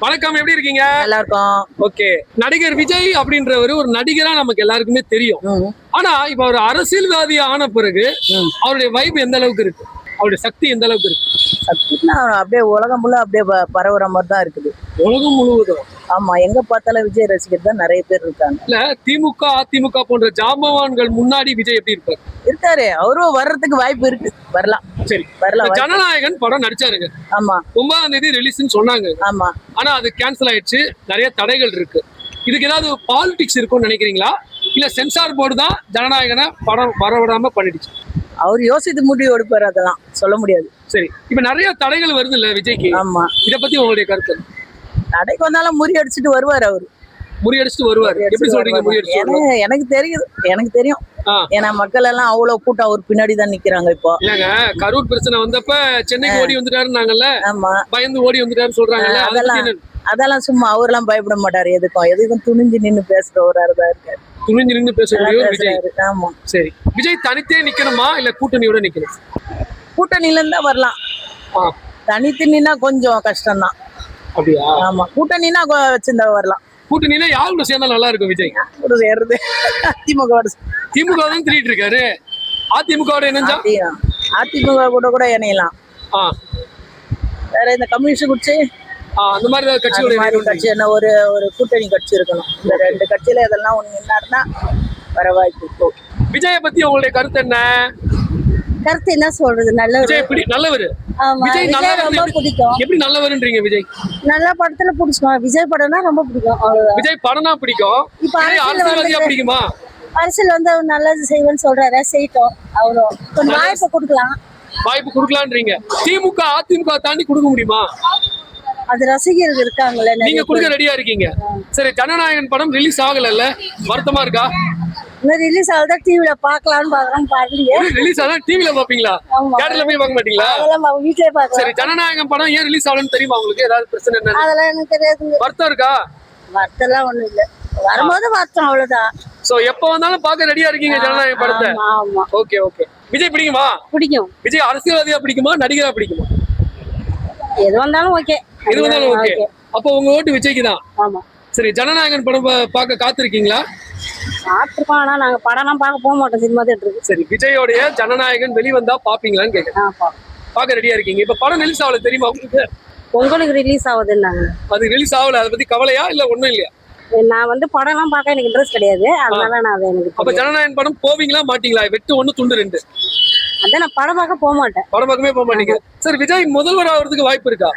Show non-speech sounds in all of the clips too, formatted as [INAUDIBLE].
வணக்கம் எப்படி இருக்கீங்க? நல்லா இருக்கும் ஓகே. நடிகர் விஜய் அப்படின்றவர் ஒரு நடிகரா நமக்கு எல்லாருக்குமே தெரியும். ஆனா இப்ப அவர் அரசியல்வாதி ஆன பிறகு. அவருடைய வைப் எந்த அளவுக்கு இருக்கு? அவருடைய சக்தி எந்த அளவுக்கு இருக்கு? சக்தினா அப்படியே உலகம் ஃபுல்லா அப்படியே ப- பரவுற மாதிரி தான் இருக்குது. உலகம் முழுவதும்? ஆமா எங்க பார்த்தாலும் விஜய் ரசிகர் தான் நிறைய பேர் இருக்காங்க. இல்ல திமுக அதிமுக போன்ற ஜாம்பவான்கள் முன்னாடி விஜய் எப்படி இருப்பார்? இருக்காரு. அவரும் வர்றதுக்கு வாய்ப்பு இருக்கு. வரலாம். சரி. வரலாம். ஜனநாயகன் படம் நடிச்சாருங்க. ஆமா. ஒன்பதாம் தேதி ரிலீஸ்னு சொன்னாங்க. ஆமா. ஆனா அது கேன்சல் ஆயிடுச்சு. நிறைய தடைகள் இருக்கு. இதுக்கு ஏதாவது பாலிடிக்ஸ் இருக்கும்னு நினைக்கிறீங்களா? இல்ல சென்சார் போர்டு தான் ஜனநாயகனை படம் வரவிடாம பண்ணிடுச்சு? அவர் யோசித்து முடிவு எடுப்பாரு அதெல்லாம். சொல்ல முடியாது. சரி இப்ப நிறைய தடைகள் வருது இல்ல விஜய்க்கு? ஆமா. இத பத்தி உங்களுடைய கருத்து? நடைக்கு வந்தாலும் முறியடிச்சிட்டு வருவாரு அவரு. முறியடிச்சுட்டு வருவாரு. எப்படி சொல்றீங்க முறியடிச்சு? எனக்கு தெரியுது. எனக்கு தெரியும். ஏன்னா மக்கள் எல்லாம் அவ்வளவு கூட்டம் அவர் பின்னாடி தான் நிக்கிறாங்க இப்போ. இல்லங்க கரூர் பிரச்சனை வந்தப்ப சென்னைக்கு ஓடி வந்துட்டாருன்னாங்கல்ல? ஆமா. பயந்து ஓடி வந்துட்டாருன்னு சொல்றாங்கல்ல? அதை பத்தி என்ன? அதெல்லாம் சும்மா அவரெல்லாம் பயப்பட மாட்டாரு எதுக்கும். எதுக்கும் துணிஞ்சு நின்னு பேசுற ஒரு தான் இருக்காரு. துணிஞ்சு நின்று பேசக்கூடிய விஜய். ஆமா. சரி. விஜய் தனித்தே நிக்கணுமா? இல்ல கூட்டணியோட நிக்கணும்? கூட்டணியில இருந்தா வரலாம். ஆ. தனித்து நின்னா கொஞ்சம் கஷ்டம்தான். அப்படியா? ஆமா. கூட்டணினா வச்சிருந்தா வரலாம். கூட்டணியில யாரோட சேர்ந்தா நல்லா இருக்கும் விஜய்? ஒரு சேருது அதிமுக வோட சே- திமுக தான் திரிட்டு இருக்காரு. அதிமுகவோட இணைஞ்சா? அதி- அதிமுக கூட கூட இணையலாம். வேற இந்த கம்யூனிஸ்ட் குடிச்சு அந்த மாதிரி இணையணும் கட்சி என்ன ஒரு ஒரு கூட்டணி கட்சி இருக்கணும். இந்த ரெண்டு கட்சியில இதெல்லாம் ஒண்ணு நின்னாருன்னா வர வாய்ப்பு. விஜய பத்தி உங்களுடைய கருத்து என்ன? கருத்து என்ன சொல்றது? நல்லவர். நல்லவர். ஆமா. விஜய் ரொம்ப பிடிக்கும். எப்படி நல்லவருன்றீங்க விஜய்? நல்ல படத்துல பிடிச்சிக்கும்? விஜய் படம்னா ரொம்ப பிடிக்கும். அவ்வளவுதான். விஜய் படம்னா பிடிக்கும். இப்ப அரசியல்வாதியா பிடிக்குமா? அரசியல் வந்து அவர் நல்லது செய்வேன்னு சொல்றாரு. செய்யட்டும். அவரும் கொஞ்சம் வாய்ப்பு கொடுக்கலாம். வாய்ப்பு கொடுக்கலான்றீங்க. திமுக அதிமுக தாண்டி கொடுக்க முடியுமா? அது ரசிகர்கள் இருக்காங்கல்ல நிறைய நீங்க கொடுக்க ரெடியா இருக்கீங்க. சரி ஜனநாயகன் படம் ரிலீஸ் ஆகலல்ல? வருத்தமா இருக்கா? இன்னும் ரிலீஸ் ஆகுதா டிவில பாக்கலாம்னு பாக்குறோம் பாக்கலையே ரிலீஸ் ஆனா டிவில பாப்பீங்களா தியேட்டர்ல போய் பார்க்க மாட்டீங்களா? அதெல்லாம் வீட்லயே பாக்கலாம் சரி ஜனநாயகம் படம் ஏன் ரிலீஸ் ஆகலன்னு தெரியுமா உங்களுக்கு? ஏதாவது பிரச்சனை என்ன அதெல்லாம் எனக்கு தெரியாதுங்க வருத்தம் இருக்கா? வருத்தம்லாம் ஒண்ணும் இல்ல. வரும்போது வருத்தம் அவ்வளவுதான். சோ எப்ப வந்தாலும் பார்க்க ரெடியா இருக்கீங்க ஜனநாயகம் படத்தை? ஓகே ஓகே விஜய் பிடிக்குமா? பிடிக்கும். விஜய் அரசியல்வாதியா பிடிக்குமா? நடிகரா பிடிக்குமா? எது வந்தாலும் ஓகே எது வந்தாலும் ஓகே அப்போ உங்க ஓட்டு விஜய்க்கு தான் ஆமா. சரி ஜனநாயகன் படம் பார்க்க காத்திருக்கீங்களா? பார்த்துருக்கோம் ஆனா நாங்க படம்லாம் பார்க்க போக மாட்டோம். சினிமா தேட்டருக்கு சரி விஜயோடைய ஜனநாயகன் வெளிவந்தா பாப்பீங்களான்னு கேக்குறேன். ஆமா பார்க்க ரெடியா இருக்கீங்க. இப்ப படம் ரிலீஸ் ஆகல தெரியுமா உங்களுக்கு? பொங்கலுக்கு ரிலீஸ் ஆகுதுன்னாங்க. அது ரிலீஸ் ஆகல அதை பத்தி கவலையா இல்ல ஒண்ணும் இல்லையா? நான் வந்து படம்லாம் பார்க்க எனக்கு இன்ட்ரெஸ்ட் கிடையாது. அதனால நான் அதை எனக்கு அப்ப. ஜனநாயகன் படம் போவீங்களா மாட்டீங்களா? வெட்டு ஒண்ணு துண்டு ரெண்டு. அதான் நான் படம் பார்க்க போக மாட்டேன். படம் பக்கமே போக மாட்டீங்க. சரி விஜய் முதல்வர் ஆகிறதுக்கு வாய்ப்பு இருக்கா?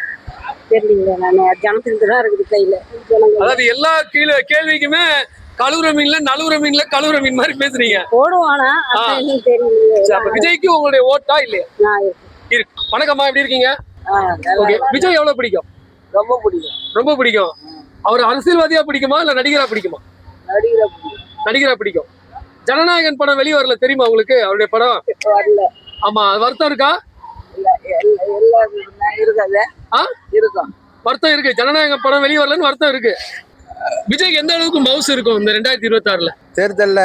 தெரியலீங்க நான் ஜனத்துக்கு தான் இருக்குது கையில. அதாவது எல்லா கீழே கேள்விக்குமே கழுவுற மீன்ல நழுவுற மீன்ல கழுவுற மீன் மாதிரி பேசுறீங்க. அப்ப விஜய்க்கு உங்களுடைய ஓட்டா இல்லையா? இருக்கு. வணக்கம்மா எப்படி இருக்கீங்க? விஜய் எவ்வளவு பிடிக்கும்? ரொம்ப பிடிக்கும். ரொம்ப பிடிக்கும். அவர் அரசியல்வாதியா பிடிக்குமா இல்ல நடிகரா பிடிக்குமா? நடிகரை பிடிக்கும். நடிகரா பிடிக்கும். ஜனநாயகன் படம் வெளிய வரல தெரியுமா உங்களுக்கு அவருடைய படம்? ஆமா வருத்தம் இருக்கா. வருத்தம் இருக்கு. ஜனநாயகன் படம் வெளிய வரலன்னு வருத்தம் இருக்கு. விஜய்க்கு எந்த அளவுக்கு மவுஸ் இருக்கும் இந்த ரெண்டாயிரத்தி இருபத்தி ஆறுல தேர்தல்ல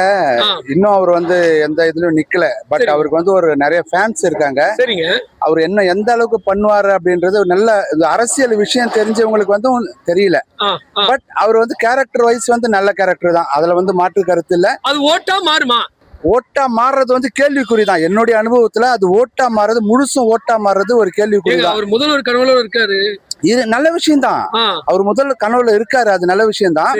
இன்னும் அவர் வந்து எந்த இதுலயும் நிக்கல. பட். அவருக்கு வந்து ஒரு நிறைய ஃபேன்ஸ் இருக்காங்க. சரிங்க. அவர் என்ன எந்த அளவுக்கு பண்ணுவாரு அப்படின்றது ஒரு நல்ல அரசியல் விஷயம் தெரிஞ்சவங்களுக்கு வந்து தெரியல. பட் அவர் வந்து கேரக்டர் வைஸ் வந்து நல்ல கேரக்டர் தான். அதுல வந்து மாற்று கருத்து இல்ல. அது ஓட்டா மாறுமா? ஓட்டா மாறுறது வந்து கேள்விக்குறி தான் என்னுடைய அனுபவத்துல அது ஓட்டா மாறுறது முழுசும் ஓட்டா மாறுறது ஒரு கேள்விக்குறி தான் அவர் முதல்வர் கனவுல இருக்காரு. இது நல்ல விஷயம் தான் அவர் முதல்ல கனவுல இருக்காரு அது நல்ல விஷயம் தான்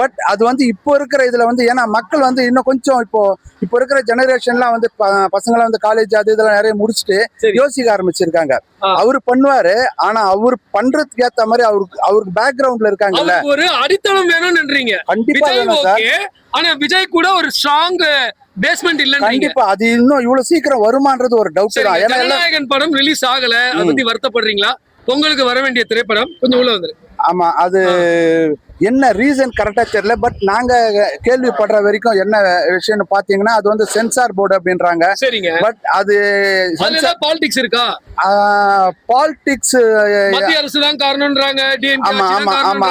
பட் அது வந்து இப்போ இருக்கிற இதுல வந்து ஏன்னா மக்கள் வந்து இன்னும் கொஞ்சம் இப்போ இப்போ இருக்கிற ஜெனரேஷன்லாம் வந்து பசங்களாம் வந்து காலேஜ் அது இதெல்லாம் நிறைய முடிச்சுட்டு. யோசிக்க ஆரம்பிச்சிருக்காங்க. அவரு பண்ணுவாரு ஆனா அவர் பண்றதுக்கு ஏத்த மாதிரி அவருக்கு அவருக்கு பேக்ரவுண்ட்ல இருக்காங்கல்ல. ஒரு அடித்தளம் வேணும்ன்றீங்க கண்டிப்பா வேணும் சார். ஆனா விஜய் கூட ஒரு ஸ்ட்ராங் பேஸ்மெண்ட் இல்லன்றீங்க கண்டிப்பா அது இன்னும் இவ்வளவு சீக்கிரம் வருமான்றது ஒரு டவுட் தான் ஏன்னா படம் ரிலீஸ் ஆகல அதை. பத்தி வருத்தப்படுறீங்களா? பொங்கலுக்கு வர வேண்டிய திரைப்படம் கொஞ்சம் உள்ள வந்துரு. ஆமா அது என்ன ரீசன் கரெக்டா தெரியல பட் நாங்க கேள்விப்படுற வரைக்கும் என்ன விஷயம்னு பாத்தீங்கன்னா அது வந்து சென்சார் போர்டு அப்படின்றாங்க. சரிங்க. பட் அது பாலிடிக்ஸ் இருக்கா? பாலிடிக்ஸ் மத்திய அரசு தான் காரணம்ன்றாங்க ஆமா ஆமா ஆமா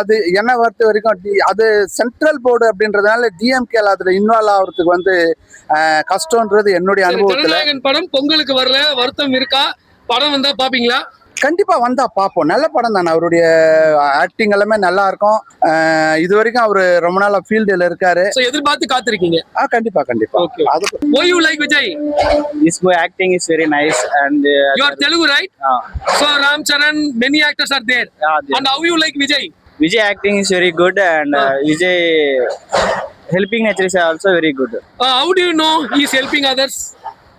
அது என்ன பொறுத்த வரைக்கும் அது சென்ட்ரல் போர்டு அப்படின்றதுனால டிஎம்கேல அதுல இன்வால்வ் ஆகுறதுக்கு வந்து கஷ்டம்ன்றது என்னுடைய அனுபவத்துல. படம் பொங்கலுக்கு வரல வருத்தம் இருக்கா? படம் வந்தா பாப்பீங்களா? கண்டிப்பா வந்தா பார்ப்போம் நல்ல படம் தானே அவருடைய ஆக்டிங் எல்லாமே நல்லா இருக்கும் இது வரைக்கும் அவரு ரொம்ப நாளா ஃபீல்டுல இருக்காரு சோ எதிர்பார்த்து காத்திருக்கீங்க ஆ கண்டிப்பா கண்டிப்பா Okay. அது Why you like Vijay? This boy acting is very nice and uh, You are Telugu, right? uh, So Ram Charan, many actors are there. yeah, the- And how you like Vijay? Vijay acting is very good and uh, Vijay helping nature is also very good. Uh,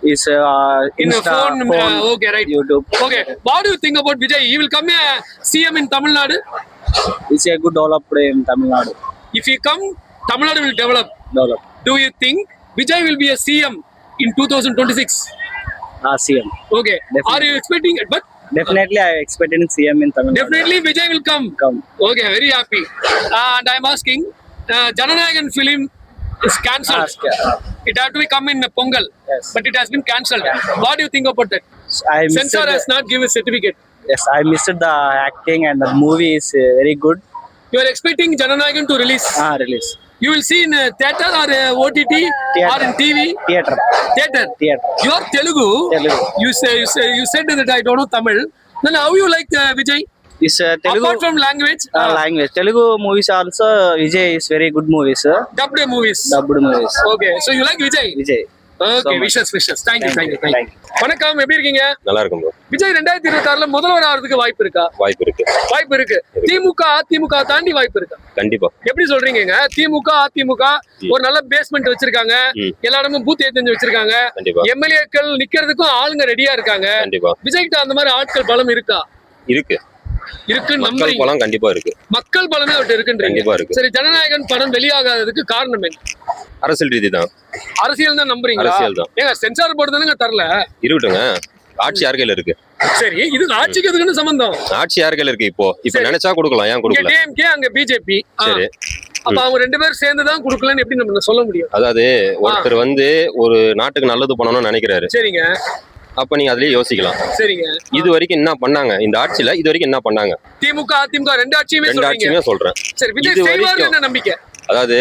is? Uh, In a phone, phone, uh, okay, right. YouTube. Okay, what do you think about Vijay? He will come a CM in Tamil Nadu. It's a good developed in Tamil Nadu. If he come, Tamil Nadu will develop. Develop. Do you think Vijay will be a CM in 2026? Uh, CM. Okay. Definitely. Are you expecting it? But Definitely, I expected CM in Tamil Nadu. definitely Vijay will come. Come. Okay, very happy. Uh, and I'm asking, uh, Jananayagan film is cancelled. Uh, It had to be come in Pongal, Yes. but it has been cancelled. What do you think about that? I missed Censor has not given a certificate. yes, I missed the acting and the movie is uh, very good. You are expecting Jananayagan to release. Ah, release. You will see in uh, theater or uh, OTT or in TV. Theater. Theater. Theater. You are Telugu. Telugu. You say you say you said that I don't know Tamil. Then how you like uh, Vijay? Is Telugu Apart from language, language. Telugu movies also Vijay is very good movies. Uh, dubbed movies. dubbed movies. Okay, so you like Vijay? Vijay. Okay, So much. wishes, wishes. Thank you, thank you, thank you. Thank வணக்கம் எப்படி இருக்கீங்க நல்லா இருக்கும். விஜய் ரெண்டாயிரத்தி இருபத்தி ஆறுல முதல்வர் ஆகிறதுக்கு வாய்ப்பு இருக்கா வாய்ப்பு இருக்கு வாய்ப்பு இருக்கு திமுக அதிமுக தாண்டி வாய்ப்பு இருக்கா கண்டிப்பா எப்படி சொல்றீங்க திமுக அதிமுக ஒரு நல்ல பேஸ்மெண்ட் வச்சிருக்காங்க. எல்லா இடமும் பூத் ஏத்தஞ்சு வச்சிருக்காங்க கண்டிப்பா எம்எல்ஏக்கள் நிக்கிறதுக்கும் ஆளுங்க ரெடியா இருக்காங்க கண்டிப்பா விஜய்கிட்ட அந்த மாதிரி ஆட்கள் பலம் இருக்கா இருக்கு இருக்குன்னு மக்கள் நம்புறீங்க பலம் கண்டிப்பா இருக்கு. மக்கள் பலமே அவர்கிட்ட இருக்குன்றீங்க. கண்டிப்பா இருக்கு. சரி ஜனநாயகன் படம் வெளியாகாததுக்கு காரணம் என்ன? அரசியல் ரீதி தான். அரசியல் தான் நம்புறீங்களா? அரசியல் தான். ஏங்க சென்சார் போர்டு தானேங்க தரல? இருக்கட்டுங்க ஆட்சி யார் கையில இருக்கு? சரி இது ஆட்சிக்கு எதுக்குன்னு சம்பந்தம்? ஆட்சி யார் கையில இருக்கு இப்போ? இப்ப. நினைச்சா கொடுக்கலாம் ஏன் கொடுக்கல? டிஎம்கே அங்க பிஜேபி சரி. அப்ப அவங்க ரெண்டு பேரும் சேர்ந்து தான் கொடுக்கலன்னு எப்படி நம்ம சொல்ல முடியும்? அதாவது ஒருத்தர் வந்து ஒரு நாட்டுக்கு நல்லது பண்ணணும்னு நினைக்கிறாரு. சரிங்க. அப்ப நீங்க அதுலயே யோசிக்கலாம். சரிங்க. இது வரைக்கும் என்ன பண்ணாங்க? இந்த ஆட்சியில இது வரைக்கும் என்ன பண்ணாங்க? திமுக அதிமுக ரெண்டு ஆட்சியுமே ரெண்டு ஆட்சியுமே சொல்றேன். சரி விஜய் இது வரைக்கும். என்ன நம்பிக்கை? அதாவது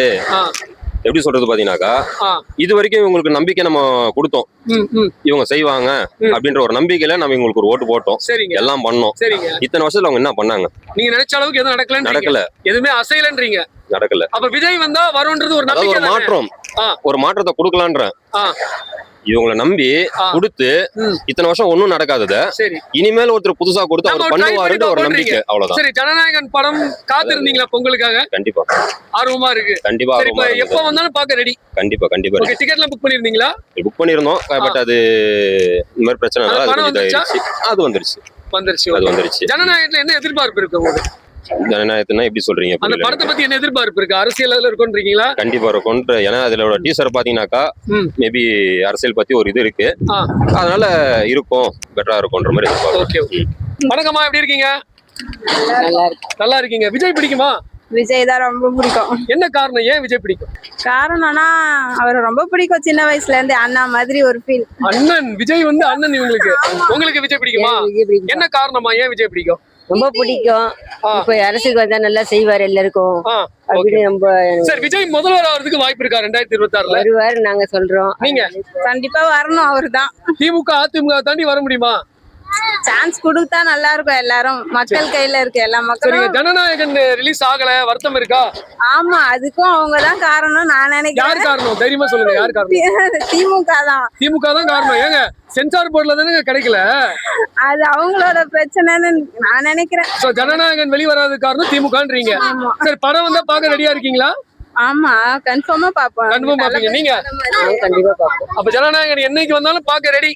எப்படி சொல்றது பாத்தீங்கன்னாக்கா இது வரைக்கும் இவங்களுக்கு நம்பிக்கை நம்ம கொடுத்தோம். இவங்க செய்வாங்க. அப்படின்ற ஒரு நம்பிக்கையில நம்ம இவங்களுக்கு ஒரு ஓட்டு போட்டோம். எல்லாம் பண்ணோம். சரிங்க. இத்தனை வருஷத்துல அவங்க என்ன பண்ணாங்க? நீங்க நினைச்ச அளவுக்கு எதுவும் நடக்கலன்றீங்க. நடக்கல. எதுவுமே அசையலன்றீங்க. நடக்கல. அப்ப விஜய் வந்தா வரும்ன்றது ஒரு? மாற்றம். ஒரு மாற்றத்தை கொடுக்கலான்றேன். ஆ, இவங்களை நம்பி. கொடுத்து. இத்தனை வருஷம் ஒண்ணும் நடக்காதத இனிமேல் ஒருத்தர் புதுசா கொடுத்து அவர் பண்ணுவாருன்ற ஒரு நம்பிக்கை அவ்வளவுதான். சரி ஜனநாயகன் படம் காத்திருந்தீங்களா பொங்கலுக்காக? கண்டிப்பா. ஆர்வமா இருக்கு. கண்டிப்பா ஆர்வமா எப்ப. வந்தாலும் பாக்க ரெடி கண்டிப்பா கண்டிப்பா. டிக்கெட்லாம் புக் பண்ணிருந்தீங்களா? புக் பண்ணிருந்தோம் பட் அது இந்த மாதிரி பிரச்சனை அது அது வந்துருச்சா? அது வந்துருச்சு. வந்துருச்சு அது. வந்துருச்சு. ஜனநாயகத்துல என்ன எதிர்பார்ப்பு இருக்கு உங்களுக்கு? ஜனநாயகத்தினா எப்படி சொல்றீங்க அந்த படத்தை பத்தி என்ன எதிர்பார்ப்பு இருக்கு? அரசியல் அதுல இருக்குன்றீங்களா? கண்டிப்பா இருக்கும். ஏன்னா அதுல டீசர் பாத்தீங்கன்னாக்கா. மேபி அரசியல் பத்தி ஒரு இது இருக்கு. அதனால இருக்கும். பெட்டரா இருக்கும்ன்ற மாதிரி. Okay okay. வணக்கம்மா எப்படி இருக்கீங்க? நல்லா இருக்கு நல்லா இருக்கீங்க. விஜய் பிடிக்குமா? விஜய் தான் ரொம்ப பிடிக்கும். என்ன காரணம்? ஏன் விஜய் பிடிக்கும்? காரணம்னா அவர் ரொம்ப பிடிக்கும் சின்ன வயசுல இருந்து. அண்ணா மாதிரி ஒரு ஃபீல் அண்ணன் விஜய் வந்து அண்ணன் இவங்களுக்கு. உங்களுக்கு விஜய் பிடிக்கும். என்ன காரணமா ஏன் விஜய் பிடிக்கும்? ரொம்ப பிடிக்கும். இப்ப அரசுக்கு வந்தா நல்லா செய்வார் எல்லாருக்கும். அப்படின்னு சரி விஜய் முதல்வர் ஆகிறதுக்கு வாய்ப்பு இருக்கா ரெண்டாயிரத்தி இருபத்தி ஆறுல வருவார் நாங்க சொல்றோம். நீங்க? கண்டிப்பா வரணும் அவர் தான் திமுக அதிமுக தாண்டி வர முடியுமா? சான்ஸ் கொடுத்தா நல்லா இருக்கும் எல்லாரும். மக்கள் கையில இருக்கு எல்லா மக்களும். ஜனநாயகன் ரிலீஸ் ஆகல வருத்தம் இருக்கா? ஆமா அதுக்கும் அவங்க தான் காரணம் நான் யார் நினைக்கிறேன் காரணம்? தைரியமா சொல்லுங்க யார் காரணம்? [LAUGHS] திமுக தான். திமுக தான் காரணம். ஏங்க சென்சார் போர்டுல தானே கிடைக்கல? அது அவங்களோட பிரச்சனைன்னு நான் நினைக்கிறேன். ஜனநாயகன் வெளிவராத காரணம் திமுகன்றீங்க. சரி படம் வந்தா பார்க்க ரெடியா இருக்கீங்களா? ஆமா கன்ஃபார்மா பாப்போம் கன்ஃபார்ம் பாப்பீங்க நீங்க கண்டிப்பா பார்ப்போம். அப்ப ஜனநாயகன் என்னைக்கு வந்தாலும் பார்க்க ரெடி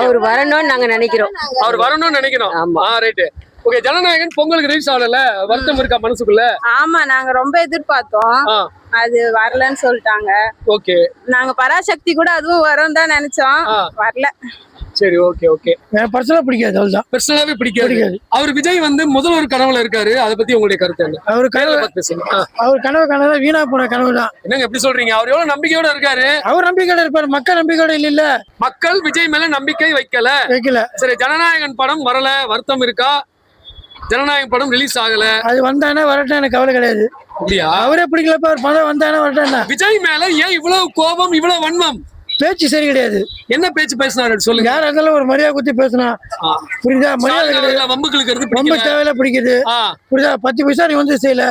அவர் வரணும்னு நாங்க நினைக்கிறோம். அவர் வரணும்னு நினைக்கிறோம் ஆமா. ரைட் ஓகே ஜனநாயகன் பொங்கலுக்கு ரிலீஸ் ஆகல வருத்தம் இருக்கா மனசுக்குள்ள? ஆமா நாங்க ரொம்ப எதிர்பார்த்தோம். அது வரலன்னு சொல்லிட்டாங்க. ஓகே நாங்க பராசக்தி கூட அதுவும் வரும் தான் நினைச்சோம். வரல. சரி ஓகே ஓகே எனக்கு பர்சனலாக பிடிக்காது அவ்வளோதான் பர்சனலாவே பிடிக்காது. அவர் விஜய் வந்து முதல்வர் கனவுல இருக்காரு. அதை பத்தி உங்களுடைய கருத்து என்ன? அவர் கனவு பேசுங்க. அவர் கனவு கனவு வீணா போன கனவு தான் என்னங்க எப்படி சொல்றீங்க? அவர் எவ்வளவு நம்பிக்கையோட இருக்காரு? அவர் நம்பிக்கையோட இருப்பார் மக்கள் நம்பிக்கையோட இல்ல மக்கள் விஜய் மேல நம்பிக்கை வைக்கல. வைக்கல. சரி ஜனநாயகன் படம் வரல வருத்தம் இருக்கா? ஜனநாயகன் படம் ரிலீஸ் ஆகல. அது வந்தானே வரட்டும் எனக்கு கவலை கிடையாது. அப்படியா? அவரே பிடிக்கலப்ப அவர் பணம் வந்தானே வரட்டும் விஜய் மேல ஏன் இவ்வளவு கோபம் இவ்வளவு வன்மம்? பேச்சு சரி கிடையாது. என்ன பேச்சு பேசினாரு சொல்லுங்க. யாரா இருந்தாலும் ஒரு மரியாதை குத்தி பேசினா. புரியுதா? மரியாதை கிடையாது. இழுக்கிறது ரொம்ப பிடிக்கல. தேவையில்ல பிடிக்குது. புரியுதா? பத்து பைசா நீ வந்து செய்யல.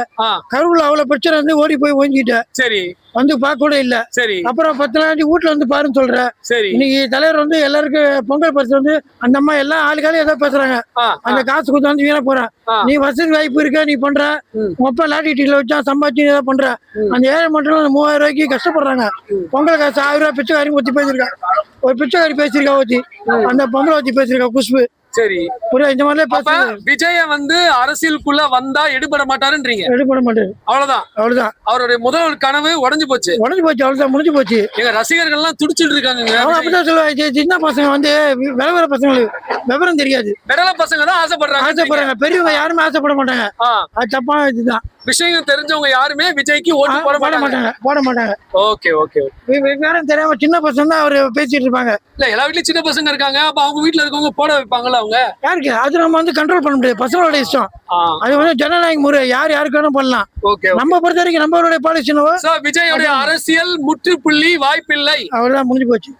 கருவுல அவ்வளவு பிரச்சனை வந்து ஓடி போய் ஓஞ்சிட்ட சரி. வந்து பார்க்க கூட இல்ல. சரி. அப்புறம் பத்து நாளைக்கு வீட்டுல வந்து பாருன்னு சொல்ற. சரி. இன்னைக்கு தலைவர் வந்து எல்லாருக்கும் பொங்கல் பரிசு வந்து அந்த அம்மா எல்லாம் ஆளுக்காலும் ஏதோ பேசுறாங்க. அந்த காசு கொடுத்து வந்து வீணா போறேன். நீ வசதி வாய்ப்பு இருக்க நீ பண்ற? ம். உங்க அப்பா லாட்டரி டீல வச்சா சம்பாதிச்சு ஏதோ பண்ற. அந்த ஏழை மட்டும் அந்த மூவாயிரம் ரூபாய்க்கு கஷ்டப்படுறாங்க. பொங்கல் காசு ஆயிரம் ரூபாய் பிச்சைக்காரி ஊத்தி பேசியிருக்கா. ஒரு பிச்சைக்காரி பேசியிருக்கா ஊத்தி. அந்த பொங்கலை ஊத்தி பேசியிருக்கா குஷ்பு. சரி. புரியா இந்த மாதிரிலாம் விஜய வந்து அரசியலுக்குள்ள வந்தா எடுபட மாட்டாருன்றீங்க. எடுபட மாட்டேன் அவ்வளவுதான். அவ்வளவுதான். அவருடைய முதல் கனவு உடைஞ்சு போச்சு. உடஞ்சு போச்சு அவ்வளவுதான் முடிஞ்சு போச்சு. எங்க ரசிகர்கள் எல்லாம் துடிச்சிட்டு இருக்காங்க அப்படிதான் சொல்லுவாங்க சின்ன பசங்க வந்து விவர பசங்களுக்கு விவரம் தெரியாது. விடல பசங்க தான் ஆசைப்படுறாங்க. ஆசைப்படுறாங்க. பெரியவங்க யாருமே ஆசைப்பட மாட்டாங்க. அது தப்பான இதுதான். விஷயம் தெரிஞ்சவங்க யாருமே விஜய்க்கு ஓட்டு போட போட மாட்டாங்க. போட மாட்டாங்க. ஓகே ஓகே விவரம் தெரியாம சின்ன பசங்க தான் அவரு பேசிட்டு இருப்பாங்க. இல்ல எல்லா வீட்லயும் சின்ன பசங்க இருக்காங்க. அப்ப அவங்க வீட்ல இருக்கவங்க போட வைப்பாங்கல்ல அவங்க? யாருக்கு? அது நம்ம வந்து கண்ட்ரோல் பண்ண முடியாது. பசங்களோட இஷ்டம். அது வந்து ஜனநாயக முறை. யார் யாருக்கு வேணும் பண்ணலாம். ஓகே நம்ம பொறுத்த வரைக்கும் நம்மளுடைய பாலிசி என்னவோ சோ விஜயோடைய அரசியல் முற்றுப்புள்ளி வாய்ப்பில்லை. அவ்வளவுதான் முடிஞ்சு போச்சு.